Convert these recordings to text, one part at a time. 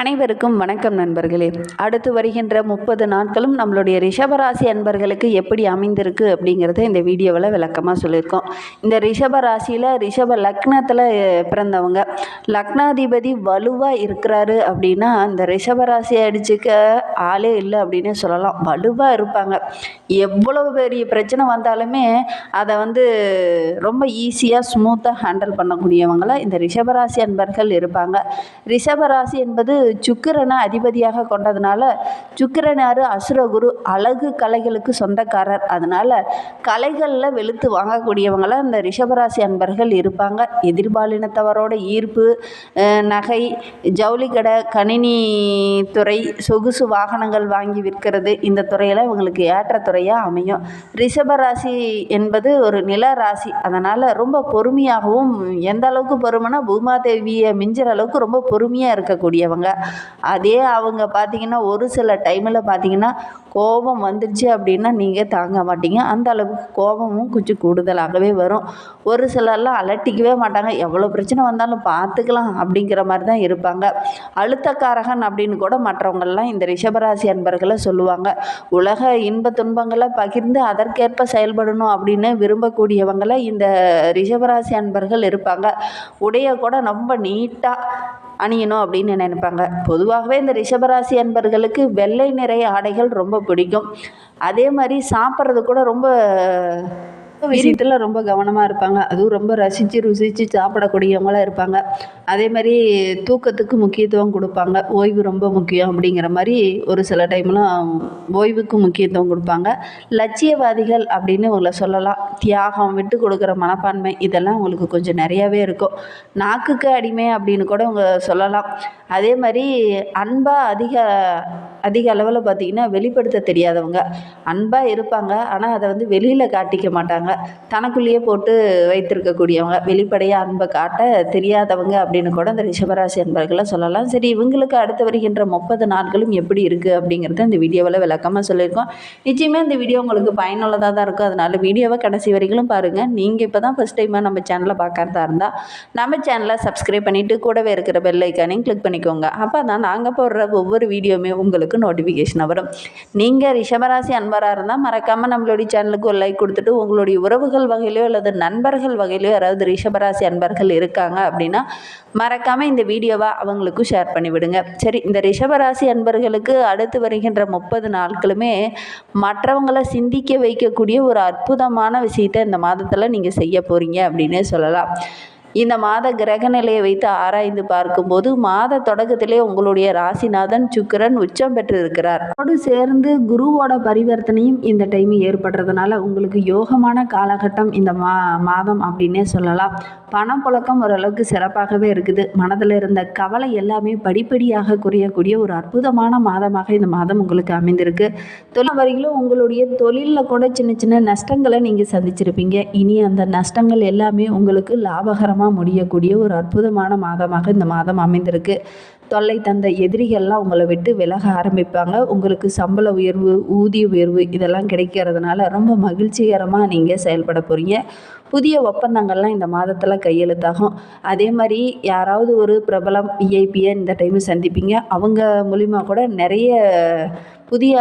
அனைவருக்கும் வணக்கம் நண்பர்களே. அடுத்து வருகின்ற முப்பது நாட்களும் நம்மளுடைய ரிஷபராசி அன்பர்களுக்கு எப்படி அமைந்திருக்கு அப்படிங்கிறத இந்த வீடியோவில் விளக்கமாக சொல்லியிருக்கோம். இந்த ரிஷபராசியில் ரிஷப லக்னத்தில் பிறந்தவங்க. லக்னாதிபதி வலுவாக இருக்கிறாரு அப்படின்னா இந்த ரிஷபராசியை அடிச்சுக்க ஆளே இல்லை அப்படின்னே சொல்லலாம். வலுவாக இருப்பாங்க. எவ்வளவு பெரிய பிரச்சனை வந்தாலுமே அதை வந்து ரொம்ப ஈஸியாக ஸ்மூத்தாக ஹேண்டில் பண்ணக்கூடியவங்களாக இந்த ரிஷபராசி அன்பர்கள் இருப்பாங்க. ரிஷபராசி என்பது சுக்கிரனை அதிபதியாக கொண்டதுனால சுக்கிரனாரு அசுரகுரு. அழகு கலைகளுக்கு சொந்தக்காரர். அதனால் கலைகளில் வெளுத்து வாங்கக்கூடியவங்களாம் இந்த ரிஷபராசி அன்பர்கள் இருப்பாங்க. எதிர்பாலினத்தவரோட ஈர்ப்பு நகை ஜவுளி கடை கணினி துறை சொகுசு வாகனங்கள் வாங்கி விற்கிறது. இந்த துறையில் இவங்களுக்கு ஏற்ற துறையாக அமையும். ரிஷபராசி என்பது ஒரு நில ராசி. அதனால் ரொம்ப பொறுமையாகவும் எந்த அளவுக்கு பொறுமைனா பூமாதேவியை மிஞ்சுற அளவுக்கு ரொம்ப பொறுமையாக இருக்கக்கூடியவங்க. அதே அவங்க பார்த்தீங்கன்னா ஒரு சில டைமில் பார்த்தீங்கன்னா கோபம் வந்துடுச்சு அப்படின்னா நீங்கள் தாங்க மாட்டீங்க. அந்த அளவுக்கு கோபமும் கொஞ்சம் கூடுதலாகவே வரும். ஒரு சிலர்லாம் அலட்டிக்கவே மாட்டாங்க. எவ்வளோ பிரச்சனை வந்தாலும் பார்த்துக்கலாம் அப்படிங்கிற மாதிரி தான் இருப்பாங்க. அழுத்தக்காரகன் அப்படின்னு கூட மற்றவங்கள்லாம் இந்த ரிஷபராசி அன்பர்களை சொல்லுவாங்க. உலக இன்ப துன்பங்களை பகிர்ந்து அதற்கேற்ப செயல்படணும் அப்படின்னு விரும்பக்கூடியவங்களை இந்த ரிஷபராசி அன்பர்கள் இருப்பாங்க. உடைய கூட ரொம்ப நீட்டாக அணியணும் அப்படின்னு நினைப்பாங்க. பொதுவாகவே இந்த ரிஷபராசி அன்பர்களுக்கு வெள்ளை நிறைய ஆடைகள் ரொம்ப பிடிக்கும். அதே மாதிரி சாப்பிட்றது கூட ரொம்ப விஷயத்தில் ரொம்ப கவனமாக இருப்பாங்க. அதுவும் ரொம்ப ரசித்து ருசித்து சாப்பிடக்கூடியவங்களாக இருப்பாங்க. அதே மாதிரி தூக்கத்துக்கு முக்கியத்துவம் கொடுப்பாங்க. ஓய்வு ரொம்ப முக்கியம் அப்படிங்கிற மாதிரி ஒரு சில டைம்லாம் ஓய்வுக்கு முக்கியத்துவம் கொடுப்பாங்க. லட்சியவாதிகள் அப்படின்னு உங்களை சொல்லலாம். தியாகம் விட்டு கொடுக்குற மனப்பான்மை இதெல்லாம் உங்களுக்கு கொஞ்சம் நிறையாவே இருக்கும். நாக்குக்கு அடிமை அப்படின்னு கூட உங்க சொல்லலாம். அதே மாதிரி அன்பாக அதிக அதிக அளவில் பார்த்தீங்கன்னா வெளிப்படுத்த தெரியாதவங்க. அன்பாக இருப்பாங்க. ஆனால் அதை வந்து வெளியில் காட்டிக்க மாட்டாங்க. தனக்குள்ளேயே போட்டு வைத்திருக்கக்கூடியவங்க. வெளிப்படையாக அன்பை காட்ட தெரியாதவங்க அப்படின்னு கூட இந்த ரிஷபராசி அன்பர்களை சொல்லலாம். சரி இவங்களுக்கு அடுத்து வருகின்ற முப்பது நாட்களும் எப்படி இருக்குது அப்படிங்கிறத இந்த வீடியோவில் விளக்கமாக சொல்லியிருக்கோம். நிச்சயமே இந்த வீடியோ உங்களுக்கு பயனுள்ளதாக தான் இருக்கும். அதனால வீடியோவை கடைசி வரைக்கும் பாருங்கள் நீங்கள் இப்போ தான் ஃபஸ்ட் டைமாக நம்ம சேனலை பார்க்கறதா இருந்தால் நம்ம சேனலை சப்ஸ்கிரைப் பண்ணிவிட்டு கூடவே இருக்கிற பெல் ஐக்கானையும் கிளிக் பண்ணிக்கோங்க. அப்போ தான் நாங்கள் போடுற ஒவ்வொரு வீடியோவுமே உங்களுக்கு நோட்டிஃபிகேஷன் வரும் நீங்கள் ரிஷபராசி அன்பராக இருந்தால் மறக்காமல் நம்மளுடைய சேனலுக்கு ஒரு லைக் கொடுத்துட்டு உங்களுடைய உறவுகள் வகையிலையோ அல்லது நண்பர்கள் வகையிலையோ யாராவது ரிஷபராசி அன்பர்கள் இருக்காங்க அப்படின்னா மறக்காமல் இந்த வீடியோவை அவங்களுக்கும் ஷேர் பண்ணிவிடுங்க. சரி இந்த ரிஷபராசி அன்பர்களுக்கு அடுத்து வருகின்ற முப்பது நாட்களுமே மற்றவங்களை சிந்திக்க வைக்கக்கூடிய ஒரு அற்புதமான விஷயத்தை இந்த மாதத்தில் நீங்கள் செய்ய போகிறீங்க அப்படின்னே சொல்லலாம். இந்த மாத கிரக நிலையை வைத்து ஆராய்ந்து பார்க்கும்போது மாத தொடக்கத்திலே உங்களுடைய ராசிநாதன் சுக்கிரன் உச்சம் பெற்றிருக்கிறார். அதோடு சேர்ந்து குருவோட பரிவர்த்தனையும் இந்த டைம் ஏற்படுறதுனால உங்களுக்கு யோகமான காலகட்டம் இந்த மா மாதம் அப்படின்னே சொல்லலாம். பணப்புழக்கம் ஓரளவுக்கு சிறப்பாகவே இருக்குது. மனதில் இருந்த கவலை எல்லாமே படிப்படியாக குறையக்கூடிய ஒரு அற்புதமான மாதமாக இந்த மாதம் உங்களுக்கு அமைந்திருக்கு. தொழில் வரையிலும் உங்களுடைய தொழிலில் கூட சின்ன சின்ன நஷ்டங்களை நீங்கள் சந்திச்சிருப்பீங்க. இனி அந்த நஷ்டங்கள் எல்லாமே உங்களுக்கு லாபகரமாக முடியக்கூடிய ஒரு அற்புதமான மாதமாக இந்த மாதம் அமைந்திருக்கு. தொல்லை தந்த எதிரிகள்லாம் உங்களை விட்டு விலக ஆரம்பிப்பாங்க. உங்களுக்கு சம்பள உயர்வு ஊதிய உயர்வு இதெல்லாம் கிடைக்கிறதுனால ரொம்ப மகிழ்ச்சிகரமாக நீங்கள் செயல்பட போகிறீங்க புதிய ஒப்பந்தங்கள்லாம் இந்த மாதத்தில் கையெழுத்தாகும். அதே மாதிரி யாராவது ஒரு பிரபலம் விஐபியை இந்த டைம் சந்திப்பீங்க. அவங்க மூலிமா கூட நிறைய புதிய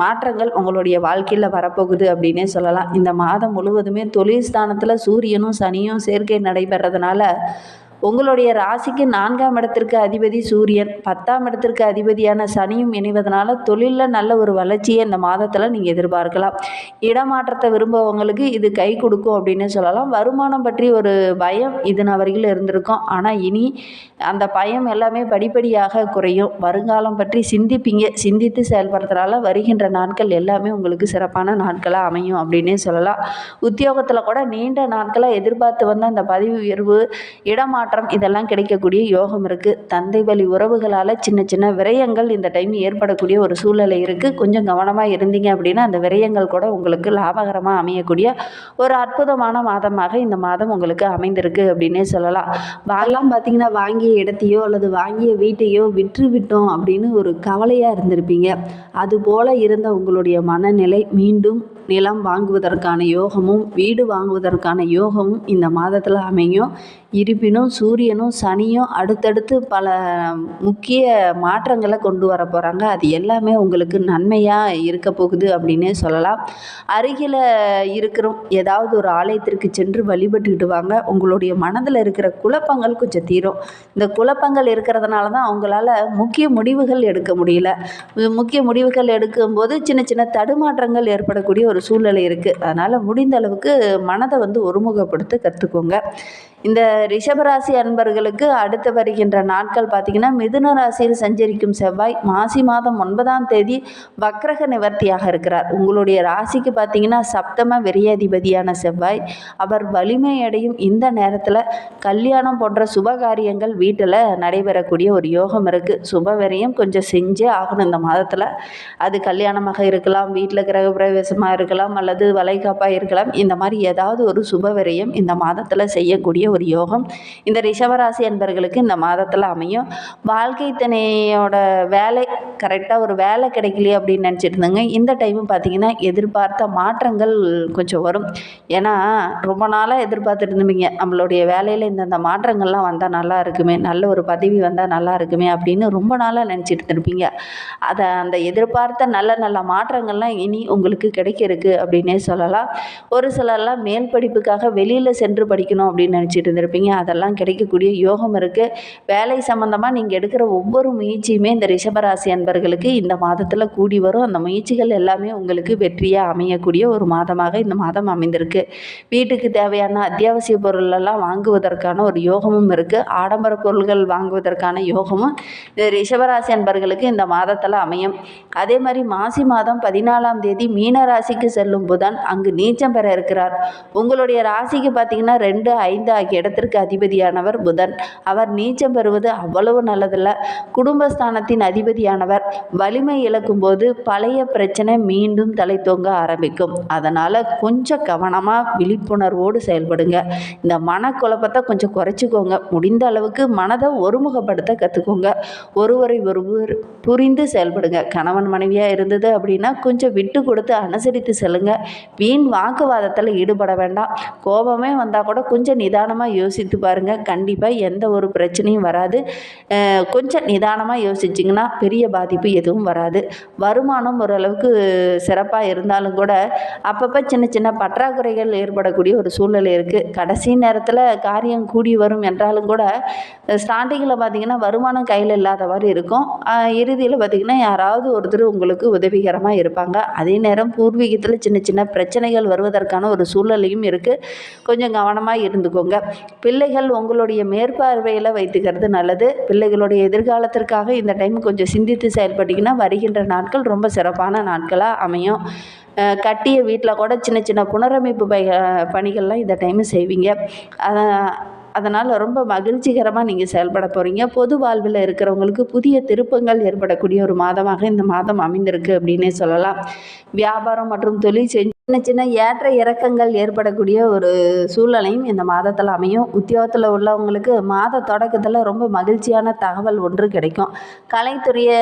மாற்றங்கள் உங்களுடைய வாழ்க்கையில் வரப்போகுது அப்படின்னே சொல்லலாம். இந்த மாதம் முழுவதுமே தொழில் ஸ்தானத்தில் சூரியனும் சனியும் சேர்க்கை நடைபெறதுனால உங்களுடைய ராசிக்கு நான்காம் இடத்திற்கு அதிபதி சூரியன் பத்தாம் இடத்திற்கு அதிபதியான சனியும் இணைவதனால தொழிலில் நல்ல ஒரு வளர்ச்சியை இந்த மாதத்தில் நீங்கள் எதிர்பார்க்கலாம். இடமாற்றத்தை விரும்புபவங்களுக்கு இது கை கொடுக்கும் அப்படின்னு சொல்லலாம். வருமானம் பற்றி ஒரு பயம் இது நான் இருந்திருக்கும். ஆனால் இனி அந்த பயம் எல்லாமே படிப்படியாக குறையும். வருங்காலம் பற்றி சிந்திப்பீங்க. சிந்தித்து செயல்படுறதுனால வருகின்ற நாட்கள் எல்லாமே உங்களுக்கு சிறப்பான நாட்களாக அமையும் அப்படின்னே சொல்லலாம். உத்தியோகத்தில் கூட நீண்ட நாட்களாக எதிர்பார்த்து வந்த அந்த பதவி உயர்வு இடமாற்றம் இதெல்லாம் கிடைக்கக்கூடிய யோகம் இருக்குது தந்தை வழி உறவுகளால் சின்ன சின்ன விரயங்கள் இந்த டைம் ஏற்படக்கூடிய ஒரு சூழ்நிலை இருக்குது கொஞ்சம் கவனமாக இருந்தீங்க அப்படின்னா அந்த விரயங்கள் கூட உங்களுக்கு லாபகரமாக அமையக்கூடிய ஒரு அற்புதமான மாதமாக இந்த மாதம் உங்களுக்கு அமைந்திருக்கு அப்படின்னே சொல்லலாம். வாங்கலாம் பார்த்தீங்கன்னா வாங்கிய இடத்தையோ அல்லது வாங்கிய வீட்டையோ விற்று விட்டோம் அப்படின்னு ஒரு கவலையாக இருந்திருப்பீங்க. அதுபோல் இருந்த உங்களுடைய மனநிலை மீண்டும் நிலம் வாங்குவதற்கான யோகமும் வீடு வாங்குவதற்கான யோகமும் இந்த மாதத்தில் அமையும். இருப்பினும் சூரியனும் சனியும் அடுத்தடுத்து பல முக்கிய மாற்றங்களை கொண்டு வர போகிறாங்க அது எல்லாமே உங்களுக்கு நன்மையாக இருக்க போகுது அப்படின்னே சொல்லலாம். அருகில் இருக்கிறோம் ஏதாவது ஒரு ஆலயத்திற்கு சென்று வழிபட்டுக்கிட்டு வாங்க. உங்களுடைய மனதில் இருக்கிற குழப்பங்கள் கொஞ்சம் தீரும். இந்த குழப்பங்கள் இருக்கிறதுனால தான் அவங்களால முக்கிய முடிவுகள் எடுக்க முடியல. முக்கிய முடிவுகள் எடுக்கும்போது சின்ன சின்ன தடுமாற்றங்கள் ஏற்படக்கூடிய ஒரு சூழ்நிலை இருக்குது அதனால் முடிந்த அளவுக்கு மனதை வந்து ஒருமுகப்படுத்த கற்றுக்கோங்க இந்த ரிஷபராசி அன்பர்களுக்கு அடுத்து வருகின்ற நாட்கள் பார்த்திங்கன்னா மிதுன ராசியில் சஞ்சரிக்கும் செவ்வாய் மாசி மாதம் ஒன்பதாம் தேதி வக்ரக நிவர்த்தியாக இருக்கிறார். உங்களுடைய ராசிக்கு பார்த்திங்கன்னா சப்தம விரையாதிபதியான செவ்வாய். அவர் வலிமை அடையும் இந்த நேரத்தில் கல்யாணம் போன்ற சுபகாரியங்கள் வீட்டில் நடைபெறக்கூடிய ஒரு யோகம் இருக்குது சுபவரையும் கொஞ்சம் செஞ்சே ஆகணும் இந்த மாதத்தில். அது கல்யாணமாக இருக்கலாம் வீட்டில் கிரகப்பிரவேசமாக இருக்கலாம் அல்லது வளைகாப்பாக இருக்கலாம். இந்த மாதிரி ஏதாவது ஒரு சுபவரையும் இந்த மாதத்தில் செய்யக்கூடிய ஒரு யோகம். இந்த ரிஷவராசி என்பர்களுக்கு இந்த மாதத்தில் அமையும். வாழ்க்கை துணையோட வேலை கரெக்டாக ஒரு வேலை கிடைக்கலையே அப்படின்னு நினச்சிட்டு இருந்தேங்க இந்த டைமும் பார்த்தீங்கன்னா எதிர்பார்த்த மாற்றங்கள் கொஞ்சம் வரும். ஏன்னா ரொம்ப நாளாக எதிர்பார்த்துட்டு இருந்தீங்க நம்மளுடைய வேலையில் இந்தந்த மாற்றங்கள்லாம் வந்தால் நல்லா இருக்குமே நல்ல ஒரு பதவி வந்தால் நல்லா இருக்குமே அப்படின்னு ரொம்ப நாளாக நினச்சிட்டு இருப்பீங்க அதை அந்த எதிர்பார்த்த நல்ல நல்ல மாற்றங்கள்லாம் இனி உங்களுக்கு கிடைக்கிறதுக்கு அப்படின்னே சொல்லலாம். ஒரு சிலர்லாம் மேல் படிப்புக்காக வெளியில் சென்று படிக்கணும் அப்படின்னு நினச்சிட்டு இருந்திருப்பீங்க. அதெல்லாம் கிடைக்கக்கூடிய யோகம் இருக்குது வேலை சம்மந்தமாக நீங்கள் எடுக்கிற ஒவ்வொரு முயற்சியுமே இந்த ரிஷபராசி அன்பர்களுக்கு இந்த மாதத்தில் கூடி வரும். அந்த முயற்சிகள் எல்லாமே உங்களுக்கு வெற்றியாக அமையக்கூடிய ஒரு மாதமாக இந்த மாதம் அமைந்திருக்கு. வீட்டுக்கு தேவையான அத்தியாவசிய பொருளெல்லாம் வாங்குவதற்கான ஒரு யோகமும் இருக்குது ஆடம்பர பொருள்கள் வாங்குவதற்கான யோகமும் இந்த ரிஷபராசி அன்பர்களுக்கு இந்த மாதத்தில் அமையும். அதே மாதிரி மாசி மாதம் பதினாலாம் தேதி மீனராசிக்கு செல்லும் புதன் அங்கு நீச்சம் பெற இருக்கிறார். உங்களுடைய ராசிக்கு பார்த்தீங்கன்னா ரெண்டு ஐந்து ஆகிய இடத்திற்கு அதிபதியானவர் புதன். அவர் நீச்சம் பெறுவது அவ்வளவு நல்லதில்ல. குடும்பஸ்தானத்தின் அதிபதியானவர் வலிமை இழக்கும் போது பழைய பிரச்சனை மீண்டும் தலை தோங்க ஆரம்பிக்கும். அதனால் கொஞ்சம் கவனமாக விழிப்புணர்வோடு செயல்படுங்க. இந்த மனக்குழப்பத்தை கொஞ்சம் குறைச்சிக்கோங்க. முடிந்த அளவுக்கு மனதை ஒருமுகப்படுத்த கற்றுக்கோங்க ஒருவரை ஒருவர் புரிந்து செயல்படுங்க. கணவன் மனைவியாக இருந்தது அப்படின்னா கொஞ்சம் விட்டு கொடுத்து அனுசரித்து செல்லுங்க. வீண் வாக்குவாதத்தில் ஈடுபட வேண்டாம். கோபமே வந்தால் கூட கொஞ்சம் நிதானமாக யோசித்து பாருங்கள் கண்டிப்பாக எந்த ஒரு பிரச்சனையும் வராது. கொஞ்சம் நிதானமாக யோசிச்சிங்கன்னா பெரிய பாதிப்பு எதுவும் வராது. வருமானம் ஓரளவுக்கு சிறப்பாக இருந்தாலும் கூட அப்பப்போ சின்ன சின்ன பற்றாக்குறைகள் ஏற்படக்கூடிய ஒரு சூழ்நிலை இருக்குது கடைசி நேரத்தில் காரியம் கூடி வரும் என்றாலும் கூட ஸ்டார்டிங்கில் பார்த்திங்கன்னா வருமானம் கையில் இல்லாத மாதிரி இருக்கும். இறுதியில் பார்த்திங்கன்னா யாராவது ஒருத்தர் உங்களுக்கு உதவிகரமாக இருப்பாங்க. அதே நேரம் பூர்வீகத்தில் சின்ன சின்ன பிரச்சனைகள் வருவதற்கான ஒரு சூழ்நிலையும் இருக்குது கொஞ்சம் கவனமாக இருந்துக்கோங்க. பிள்ளைகள் உங்களுடைய மேற்பார்வையில் வைத்துக்கிறது நல்லது. பிள்ளைகளுடைய எதிர்காலத்திற்காக இந்த டைம் கொஞ்சம் சிந்தித்து செயல்பட்டிங்கன்னா வருகின்ற நாட்கள் ரொம்ப சிறப்பான நாட்களாக அமையும். கட்டிய வீட்டில் கூட சின்ன சின்ன புனரமைப்பு பை பணிகள்லாம் இந்த டைம் செய்வீங்க. அதனால் ரொம்ப மகிழ்ச்சிகரமாக நீங்கள் செயல்பட போகிறீங்க பொது வாழ்வில் இருக்கிறவங்களுக்கு புதிய திருப்பங்கள் ஏற்படக்கூடிய ஒரு மாதமாக இந்த மாதம் அமைந்திருக்கு அப்படின்னே சொல்லலாம். வியாபாரம் மற்றும் தொழில் செஞ்சு சின்ன சின்ன ஏற்ற இறக்கங்கள் ஏற்படக்கூடிய ஒரு சூழ்நிலையும் இந்த மாதத்தில் அமையும். உத்தியோகத்தில் உள்ளவங்களுக்கு மாத தொடக்கத்தில் ரொம்ப மகிழ்ச்சியான தகவல் ஒன்று கிடைக்கும். கலைத்துறையை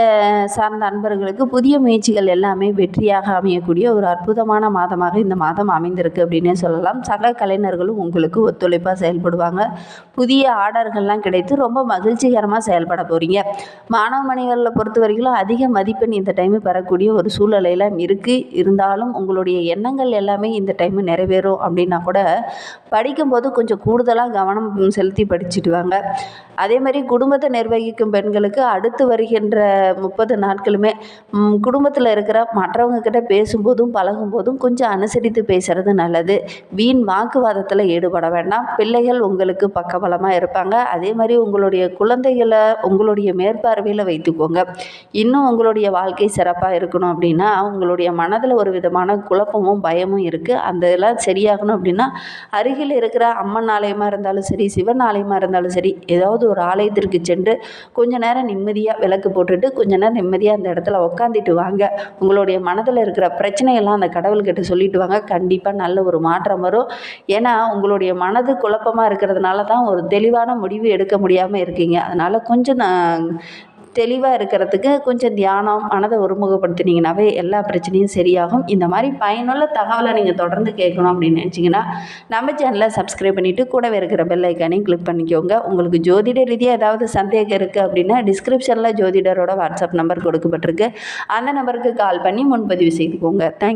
சார்ந்த அன்பர்களுக்கு புதிய முயற்சிகள் எல்லாமே வெற்றியாக அமையக்கூடிய ஒரு அற்புதமான மாதமாக இந்த மாதம் அமைந்திருக்கு அப்படின்னே சொல்லலாம். சக கலைஞர்களும் உங்களுக்கு ஒத்துழைப்பாக செயல்படுவாங்க. புதிய ஆர்டர்கள்லாம் கிடைத்து ரொம்ப மகிழ்ச்சிகரமாக செயல்பட போகிறீங்க மாணவ மணிகளில் பொறுத்த வரைக்கும் அதிக மதிப்பெண் இந்த டைமு பெறக்கூடிய ஒரு சூழ்நிலையில் இருக்குது இருந்தாலும் உங்களுடைய எண்ணம் எண்ணங்கள் எல்லாமே இந்த டைமு நிறைவேறும் அப்படின்னா கூட படிக்கும்போது கொஞ்சம் கூடுதலாக கவனம் செலுத்தி படிச்சுட்டு வாங்க அதே மாதிரி குடும்பத்தை நிர்வகிக்கும் பெண்களுக்கு அடுத்து வருகின்ற முப்பது நாட்களுமே குடும்பத்தில் இருக்கிற மற்றவங்க கிட்ட பேசும்போதும் பழகும்போதும் கொஞ்சம் அனுசரித்து பேசுகிறது நல்லது. வீண் வாக்குவாதத்தில் ஈடுபட வேண்டாம். பிள்ளைகள் உங்களுக்கு பக்கபலமாக இருப்பாங்க. அதே மாதிரி உங்களுடைய குழந்தைகளை உங்களுடைய மேற்பார்வையில் வைத்துக்கோங்க. இன்னும் உங்களுடைய வாழ்க்கை சிறப்பாக இருக்கணும் அப்படின்னா உங்களுடைய மனதில் ஒரு விதமான குழப்பமும் பயமும் இருக்குது அந்த இதெல்லாம் சரியாகணும் அப்படின்னா அருகில் இருக்கிற அம்மன் ஆலயமாக இருந்தாலும் சரி சிவன் ஆலயமாக இருந்தாலும் சரி ஏதாவது ஒரு ஆலயத்திற்கு சென்று கொஞ்ச நேரம் நிம்மதியாக விளக்கு போட்டுட்டு கொஞ்ச நேரம் நிம்மதியாக அந்த இடத்துல உக்காந்துட்டு வாங்க. உங்களுடைய மனதில் இருக்கிற பிரச்சனையெல்லாம் அந்த கடவுள்கிட்ட சொல்லிட்டு வாங்க. கண்டிப்பாக நல்ல ஒரு மாற்றம் வரும். ஏன்னா உங்களுடைய மனது குழப்பமாக இருக்கிறதுனால தான் ஒரு தெளிவான முடிவு எடுக்க முடியாமல் இருக்கீங்க. அதனால் கொஞ்சம் நான் தெளிவாக இருக்கிறதுக்கு கொஞ்சம் தியானம் மனதை ஒருமுகப்படுத்தினீங்கனாவே எல்லா பிரச்சனையும் சரியாகும். இந்த மாதிரி பயனுள்ள தகவலை நீங்கள் தொடர்ந்து கேட்கணும் அப்படின்னு நினச்சிங்கன்னா நம்ம சேனலை சப்ஸ்கிரைப் பண்ணிவிட்டு கூடவே இருக்கிற பெல் ஐக்கானையும் கிளிக் பண்ணிக்கோங்க. உங்களுக்கு ஜோதிட ரீதியாக ஏதாவது சந்தேகம் இருக்குது அப்படின்னா டிஸ்கிரிப்ஷனில் ஜோதிடரோட வாட்ஸ்அப் நம்பர் கொடுக்கப்பட்டிருக்கு. அந்த நம்பருக்கு கால் பண்ணி முன்பதிவு செய்துக்கோங்க. தேங்க்